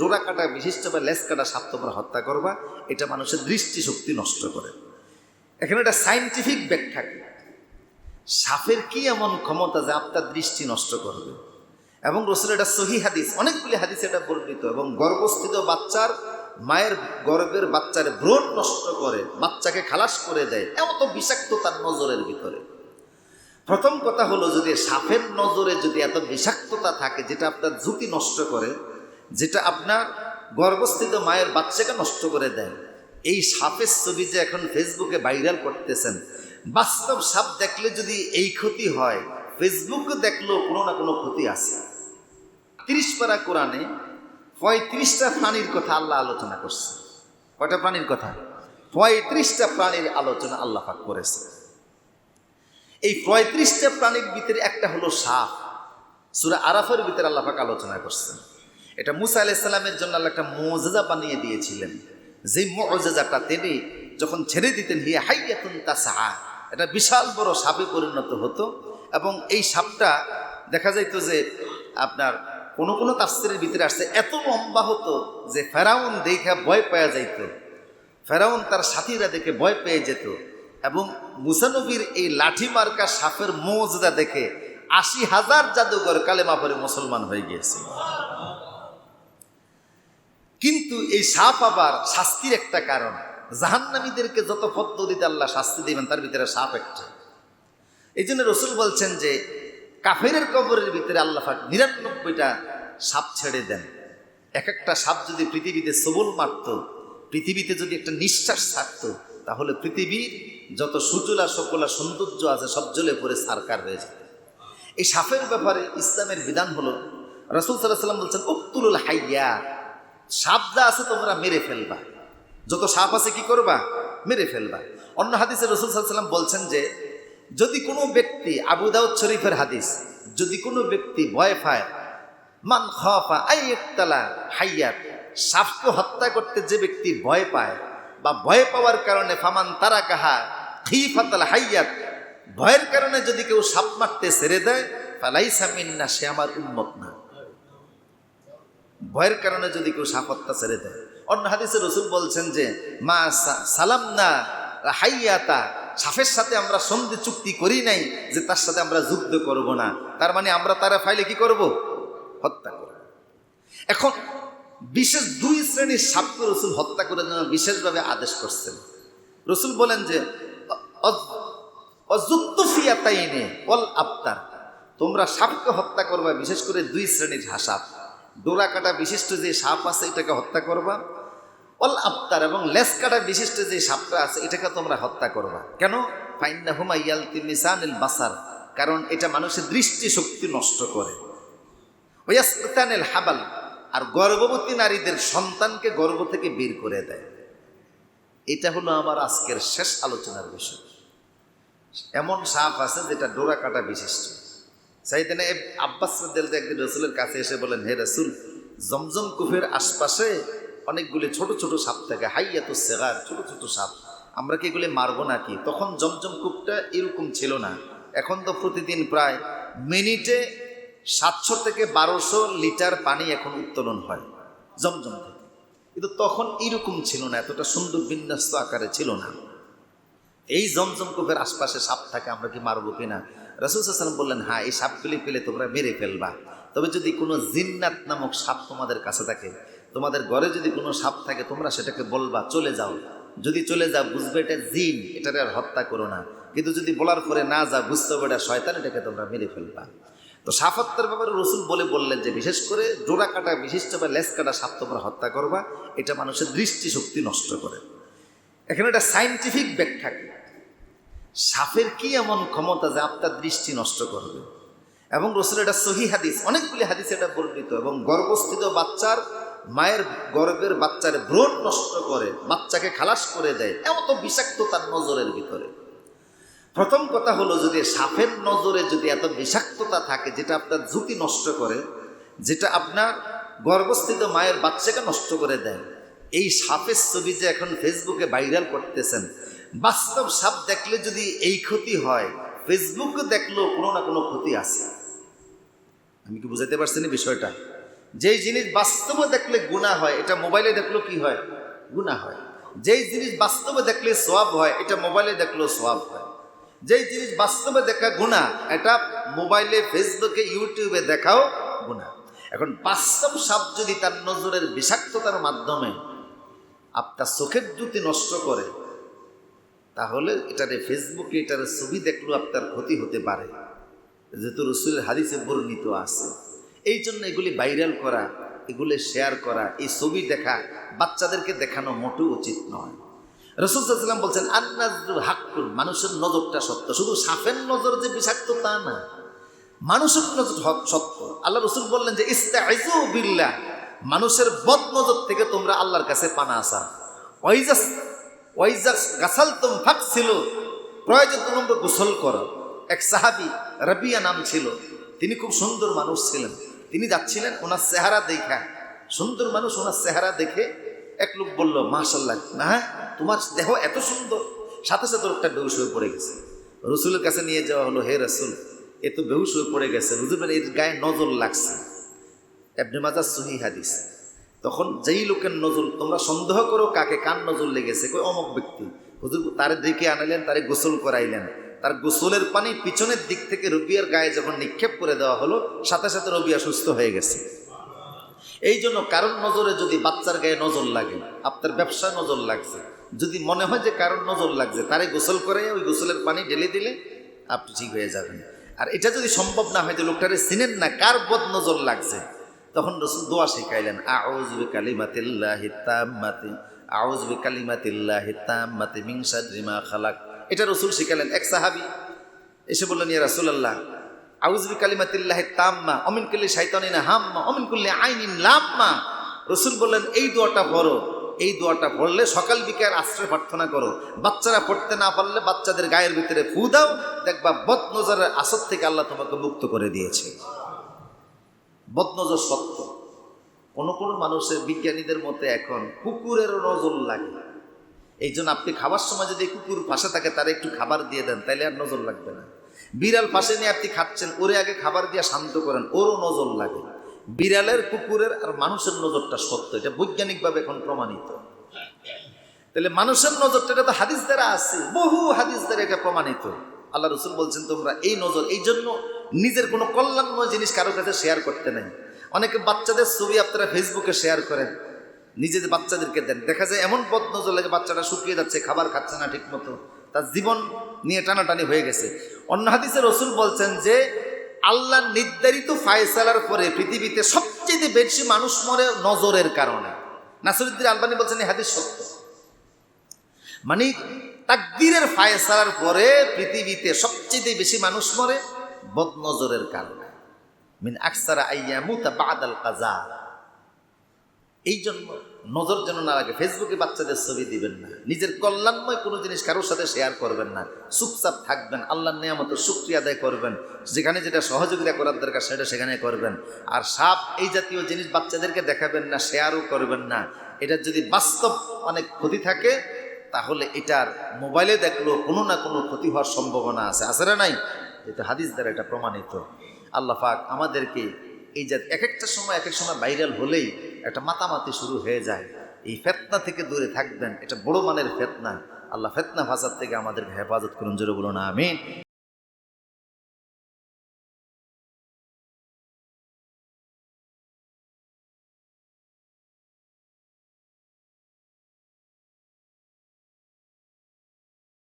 ডোরা কাটা বিশিষ্ট বা লেস কাটা সাপ তোমরা হত্যা করবা, এটা মানুষের দৃষ্টিশক্তি নষ্ট করে। এখানে একটা সাইন্টিফিক ব্যাখ্যা কি? সাপের কি এমন ক্ষমতা যে আপনার দৃষ্টি নষ্ট করবে? এবং রসুল এটা সহি হাদিস, অনেকগুলি হাদিস এটা বর্ণিত, এবং গর্ভস্থিত বাচ্চার মায়ের গর্ভের বাচ্চার ব্রণ নষ্ট করে, বাচ্চাকে খালাস করে দেয় এমন তো বিষাক্ত তার নজরের ভিতরে। প্রথম কথা হলো, যদি সাপের নজরে যদি এত বিষাক্ততা থাকে, যেটা আপনার ঝুঁকি নষ্ট করে যেটা আপনার গর্ভস্থিত মায়ের বাচ্চাকে নষ্ট করে দেয়। এই সাপের ছবি যে এখন ফেসবুকে ভাইরাল করতেছেন, বাস্তব সাপ দেখলে যদি এই ক্ষতি হয় ফেসবুকে দেখলেও কোনো না কোনো ক্ষতি আছে। তিরিশ পারা কোরআনে পঁয়ত্রিশটা প্রাণীর কথা আল্লাহ আলোচনা করছে। কয়টা প্রাণীর কথা? পঁয়ত্রিশটা প্রাণীর আলোচনা আল্লাহ পাক করেছে। এই পঁয়ত্রিশটা প্রাণীর ভিতরে একটা হলো সাপ। সুরা আরাফের ভিতরে আল্লাহ পাক আলোচনা করছেন। এটা মুসা আলাইসাল্লামের জন্য আল্লাহ একটা মোজেজা বানিয়ে দিয়েছিলেন। যে মোজেজাটা তিনি যখন ছেড়ে দিতেন, হিয়া হাইয়াতুন তা সাহা এটা বিশাল বড় সাপে পরিণত হতো এবং এই সাপটা দেখা যাইতো যে আপনার কোনো কোনো তাফসিরের ভিতরে আসছে, এত লম্বা হতো যে ফেরাউন দেখা ভয় পাওয়া যাইত। ফেরাউন তার সাথীরা দেখে ভয় পেয়ে যেত এবং মুসানবীর এই লাঠি মার্কা সাপের মোজদা দেখে আশি হাজার জাদুঘর কালেমা পরে মুসলমান হয়ে গিয়েছে। কিন্তু এই সাপ আবার শাস্তির একটা কারণ। জাহান্নামীদেরকে যত পদ্ধতিতে আল্লাহ শাস্তি দিবেন, তার ভিতরে সাপ একটা। এই জন্য রসুল বলছেন যে, কাফেরের কবরের ভিতরে আল্লাহ নিরানব্বইটা সাপ ছেড়ে দেন। এক একটা সাপ যদি পৃথিবীতে সবল মারত, পৃথিবীতে যদি একটা নিঃশ্বাস থাকতো তাহলে পৃথিবীর যত সুজলা সকলা সৌন্দর্য আছে, সব জ্বলে পড়ে সারকার হয়ে যেত। এই সাপের ব্যাপারে ইসলামের বিধান হলো, রসুল সাল্লাহ সাল্লাম বলছেন উক্তুল হাইয়া সাপ যা আছে তোমরা মেরে ফেলবা। যত সাপ আছে কি করবা? মেরে ফেলবা। অন্য হাদিসে রসুল সাল্লাম বলছেন যে, যদি কোনো ব্যক্তি আবু দাউদ শরীফের হাদিস, যদি কোনো ব্যক্তি ভয় পায়, মান খফা আই একতলা হাইয়াত, সাপকে হত্যা করতে যে ব্যক্তি ভয় পায় বা ভয় পাওয়ার কারণে ফামান তারা কাহা খিফাতাল হাইয়াত, ভয়ের কারণে যদি কেউ সাপ মারতে ছেড়ে দেয়, ফালাইসা মিন্না, সে আমার উন্মত না। ভয়ের কারণে যদি কেউ সাপ হত্যা ছেড়ে দেয়। অন্য হাদিসে রসুল বলছেন যে, মা সালাম না হাইয়াতা সাফের সাথে আমরা সন্ধি চুক্তি করি নাই যে তার সাথে আমরা যুদ্ধ করব না। তার মানে আমরা তারা ফাইলে কি করব? হত্যা করব। এখন বিশেষ দুই শ্রেণির সাপকে রসুল হত্যা করার জন্য বিশেষভাবে আদেশ করছেন। রসুল বলেন যে অযুক্তফিয়াতাইনে অল আফতার তোমরা সাপকে হত্যা করবা বিশেষ করে দুই শ্রেণির সাপ। ডোরা কাটা বিশিষ্ট যে সাপ আছে, এটাকে হত্যা করবা। অল আফতার এবং লেস কাটা বিশিষ্ট যে সাপটা আছে, এটাকে তোমরা হত্যা করবা। কেন? ফাইন্না হুমা ইয়াল তিমিসানিল বাসার, কারণ এটা মানুষের দৃষ্টিশক্তি নষ্ট করে। ওয়াস্তানিল হাবাল, আর গর্ভবতী নারীদের সন্তানকে গর্ভ থেকে বের করে দেয়। এটা হলো আমার আজকের শেষ আলোচনার বিষয়। এমন সাপ আছে যেটা ডোরা কাটা বিশিষ্ট। সাইদিনে আব্বাস আনহু একদিন রসুলের কাছে এসে বলেন, হে রসুল, জমজম কুফের আশপাশে অনেকগুলি ছোট ছোট সাপ থাকে হাইয়া তো সেগার, ছোট ছোট সাপ। আমরা কি এগুলি মারবো নাকি? তখন জমজম কূপটা এরকম ছিল না। এখন তো প্রতিদিন প্রায় মিনিটে সাতশো থেকে বারোশো লিটার পানি এখন উত্তোলন হয়, জমজম থেকে। কিন্তু তখন এরকম ছিল না, এতটা সুন্দর বিন্যস্ত আকারে ছিল না। এই জমজম কূপের আশপাশে সাপ থাকে, আমরা কি মারবো কিনা? রসুল সাল্লাম বললেন হ্যাঁ এই সাপগুলি পেলে তোমরা মেরে ফেলবা। তবে যদি কোনো জিন্নাত নামক সাপ তোমাদের কাছে থাকে, তোমাদের ঘরে যদি কোনো সাপ থাকে, তোমরা সেটাকে বলবা, চলে যাও। যদি চলে যাও, বুঝবে এটা জিন, এটারে আর হত্যা করো না। কিন্তু যদি বলার পরে না যা বুঝতে হবে এটা শয়তান, এটাকে তোমরা মেরে ফেলবা। তো সাপ হত্যার ব্যাপারে রসুল বলে বললেন যে, বিশেষ করে ডোরা কাটা বিশিষ্ট বা লেস কাটা সাপ তোমরা হত্যা করবা, এটা মানুষের দৃষ্টিশক্তি নষ্ট করে। এখানে একটা সাইন্টিফিক ব্যাখ্যা সাপের কি এমন ক্ষমতা যে আপনার দৃষ্টি নষ্ট করবে? এবং রসুল এটা সহি হাদিস, অনেকগুলি হাদিস এটা বর্ণিত, এবং গর্ভস্থিত বাচ্চার মায়ের গর্ভের বাচ্চার ব্রণ নষ্ট করে, বাচ্চাকে খালাস করে দেয়, এমন তো বিষাক্ত তার নজরের ভিতরে। প্রথম কথা হলো যদি সাপের নজরে যদি এত বিষাক্ততা থাকে, যেটা আপনার ঝুঁকি নষ্ট করে, যেটা আপনার গর্ভস্থিত মায়ের বাচ্চাকে নষ্ট করে দেয়, এই সাপের ছবি যে এখন ফেসবুকে ভাইরাল করতেছেন বাস্তব সাপ দেখলে যদি এই ক্ষতি হয় ফেসবুকে দেখলেও কোনো না কোনো ক্ষতি আছে। আমি কি বুঝাতে পারছি না বিষয়টা? যেই জিনিস বাস্তবে দেখলে গুণা হয়, এটা মোবাইলে দেখলেও কি হয়? গুণা হয়। যেই জিনিস বাস্তবে দেখলে সোয়াব হয়, এটা মোবাইলে দেখলেও সোয়াব হয়। যেই জিনিস বাস্তবে দেখা গুণা এটা মোবাইলে ফেসবুকে ইউটিউবে দেখাও গুণা এখন বাস্তব সাপ যদি তার নজরের বিষাক্ততার মাধ্যমে আপনার চোখের জ্যোতি নষ্ট করে তাহলে এটারে ফেসবুকে এটার ছবি দেখলেও আপনার ক্ষতি হতে পারে। যেহেতু রসুলের হাদিসে বর্ণিত আছে। এই জন্য এগুলি ভাইরাল করা, এগুলি শেয়ার করা, এই ছবি দেখা বাচ্চাদেরকে দেখানো মোটেও উচিত নয়। রসুল রসুলাম বলছেন আন্নাজুল হাক্কুল মানুষের নজরটা সত্য। শুধু সাফের নজর যে বিষাক্ত তা না। মানুষের নজর সত্য। আল্লাহ রসুল বললেন যে ইস্তাইজু বিল্লাহ মানুষের বদ নজর থেকে তোমরা আল্লাহর কাছে পানা আসা ওয়াইজাস ওয়াইজাস গাছাল তুম ফাঁক ছিল প্রয়োজন তোমরা গোসল করো। এক সাহাবি রবিয়া নাম ছিল। তিনি খুব সুন্দর মানুষ ছিলেন। তিনি যাচ্ছিলেন ওনার চেহারা দেখা। সুন্দর মানুষ ওনার চেহারা দেখে এক লোক বলল মাশাল্লাহ না তোমার দেহ এত সুন্দর। সাথে সাথে লোকটা বেউস হয়ে পড়ে গেছে। রসুলের কাছে নিয়ে যাওয়া হলো, হে রসুল, এ তো বেহুশ হয়ে পড়ে গেছে। হুজুর এর গায়ে নজর লাগছে। এবনে মাজার সহি হাদিস। তখন যেই লোকের নজর, তোমরা সন্দেহ করো কাকে, কার নজর লেগেছে, কই অমক ব্যক্তি। হুজুর, তারে ডেকে আনালেন তারে গোসল করাইলেন। তার গোসলের পানি পিছনের দিক থেকে রবিয়ার গায়ে যখন নিক্ষেপ করে দেওয়া হলো, সাথে সাথে রবিয়া সুস্থ হয়ে গেছে। এই জন্য কারোর নজরে যদি বাচ্চার গায়ে নজর লাগে, আপনার ব্যবসায় নজর লাগছে, যদি মনে হয় যে কারোর নজর লাগছে, তারে গোসল করে ওই গোসলের পানি ঢেলে দিলে আপনি ঠিক হয়ে যাবেন। আর এটা যদি সম্ভব না হয় যে লোকটারে চিনেন না কার বদ নজর লাগছে তখন রসুল দোয়া শিখাইলেন আউজ বি কালিমাতিল্লাহি তাম্মাতি আউজ বি কালিমাতিল্লাহি তাম্মাতি মিন শাররি মা খালাক। এটা রসুল শিখালেন এক সাহাবী। এসে বললেন, ইয়া রাসূলুল্লাহ আউজ বি কালিমাতিল্লাহি তাম্মা, অমিন কুল্লি শাইতানিন হাম্মা, অমিন কুল্লি আইনিন লাম্মা। রসুল বললেন, এই দোয়াটা পড়ো, এই দোয়াটা পড়লে সকাল বিকাল আশ্রয় প্রার্থনা করো। বাচ্চারা পড়তে না পারলে বাচ্চাদের গায়ের ভিতরে ফু দাও, দেখবা বদ নজরের আসর থেকে আল্লাহ তোমাকে মুক্ত করে দিয়েছে। বদনজর সত্য কোনো কোনো মানুষের বিজ্ঞানীদের মতে এখন কুকুরেরও নজর লাগে। এই জন্য আপনি খাবার সময় যদি কুকুর পাশে থাকে, তারা একটু খাবার দিয়ে দেন তাহলে আর নজর লাগবে না। বিড়াল পাশে নিয়ে আপনি খাচ্ছেন, ওরে আগে খাবার দিয়ে শান্ত করেন, ওরও নজর লাগে। বিড়ালের, কুকুরের আর মানুষের নজরটা সত্য এটা বৈজ্ঞানিকভাবে এখন প্রমাণিত। তাহলে মানুষের নজরটা, এটা তো হাদিস দ্বারা আছে, বহু হাদিস দ্বারা এটা প্রমাণিত। আল্লাহ রসুল বলছেন, তোমরা এই নজর, এই জন্য নিজের কোনো কল্যাণময় জিনিস কারও কাছে শেয়ার করতে নেই। অনেকে বাচ্চাদের ছবি আপনারা ফেসবুকে শেয়ার করেন, নিজেদের বাচ্চাদেরকে দেন। দেখা যায় এমন বদ নজর লাগে বাচ্চাটা শুকিয়ে যাচ্ছে, খাবার খাচ্ছে না ঠিক মতো তার জীবন নিয়ে টানাটানি হয়ে গেছে। অন্য হাদিসে রসুল বলছেন যে আল্লাহ নির্ধারিত ফায়সালার পরে পৃথিবীতে সবচেয়ে বেশি মানুষ মরে নজরের কারণে। নাসরুদ্দিন আলবানি বলছেন, এই হাদিস সত্য। মানে তাকদিরের ফায়সালার পরে পৃথিবীতে সবচেয়ে বেশি মানুষ মরে বদনজরের কারণে। মিন আকসারা আইয়ামুতা বাদাল কাজা। এই জন্য নজর যেন না লাগে, ফেসবুকে বাচ্চাদের ছবি দিবেন না। নিজের কল্যাণময় কোনো জিনিস কারোর সাথে শেয়ার করবেন না। চুপচাপ থাকবেন, আল্লাহর নিয়ামত শুক্রিয়া আদায় করবেন। যেখানে যেটা সহযোগিতা করার দরকার, সেটা সেখানে করবেন। আর সাপ, এই জাতীয় জিনিস বাচ্চাদেরকে দেখাবেন না শেয়ারও করবেন না। এটার যদি বাস্তব অনেক ক্ষতি থাকে, তাহলে এটার মোবাইলে দেখলেও কোনো না কোনো ক্ষতি হওয়ার সম্ভাবনা আছে। আছে না নাই? যেটা হাদিস দ্বারা এটা প্রমাণিত। আল্লাহ পাক আমাদেরকে এই যে এক একটা সময় এক এক সময় ভাইরাল হলেই একটা মাতামাতি শুরু হয়ে যায়। এই ফেতনা থেকে দূরে থাকবেন, এটা বড় মানের ফেতনা। আল্লাহ ফেতনা ভাষার থেকে আমাদেরকে হেফাজত করুন, জোরে বলুন, আমিন।